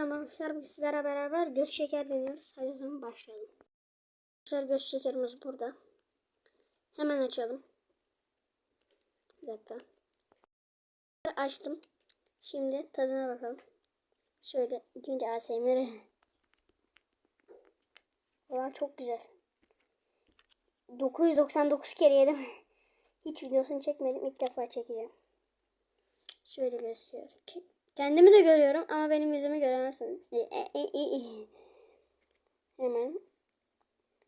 Arkadaşlar biz sizlerle beraber göz şeker deniyoruz. Hadi zaman başlayalım. Arkadaşlar göz şekerimiz burada. Hemen açalım. Bir dakika. Açtım. Şimdi tadına bakalım. Şöyle ikinci ASMR. Valla çok güzel. 999 kere yedim. Hiç videosunu çekmedim. İlk defa çekeceğim. Şöyle gösteriyor. Kendimi de görüyorum ama benim yüzümü göremezsiniz. Hemen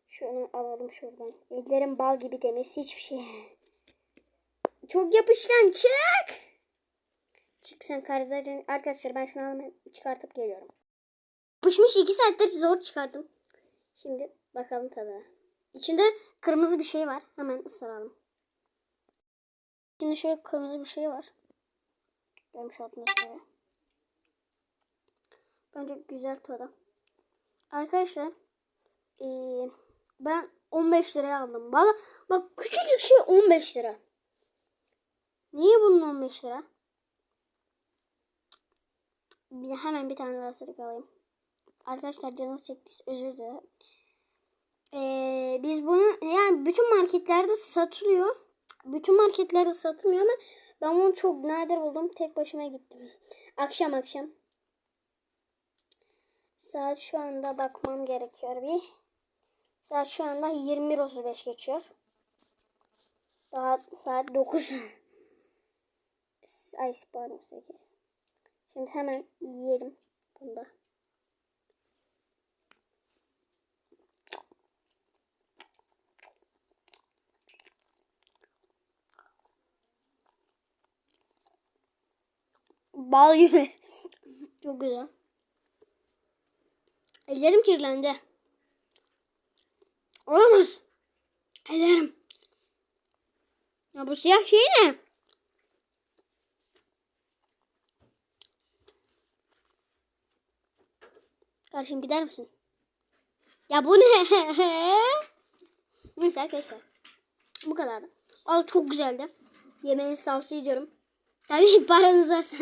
şunu alalım şuradan. Ellerim bal gibi temiz. Hiçbir şey. Çok yapışkan. Çık. Çık sen kardeşim. Arkadaşlar ben şunu hemen çıkartıp geliyorum. Yapışmış iki saattir zor çıkardım. Şimdi bakalım tadına. İçinde kırmızı bir şey var. Hemen ısıralım. İçinde şöyle kırmızı bir şey var. Görmüş oldunuz böyle. Bence güzel tadı. Arkadaşlar eee, ben 15 liraya aldım. Valla bak küçücük şey 15 lira. Niye bunun 15 lira? Bir, hemen bir tane daha ısırık alayım. Arkadaşlar canınız çektiyse özür dilerim. Ee, biz bunu yani bütün marketlerde satılıyor. Bütün marketlerde satılmıyor ama ben bunu çok nadir buldum. Tek başıma gittim. Akşam akşam. Saat şu anda bakmam gerekiyor bir. Saat şu anda 21.35 geçiyor. Daha saat 9. Ay pardon 8. Şimdi hemen yiyelim bunda. Bal gibi. Çok güzel. Ellerim kirlendi. Olamaz. Ellerim. Ya bu siyah şey ne? Kardeşim gider misin? Ya bu ne? Neyse arkadaşlar. Bu kadardı. Al çok güzeldi. Yemenizi tavsiye ediyorum. Tabii paranız varsa.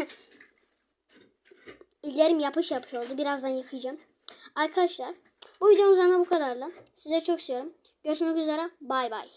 İllerim yapış yapış oldu. Birazdan yıkayacağım. Arkadaşlar bu videomuzdan da bu kadarla. Size çok seviyorum. Görüşmek üzere. Bay bay.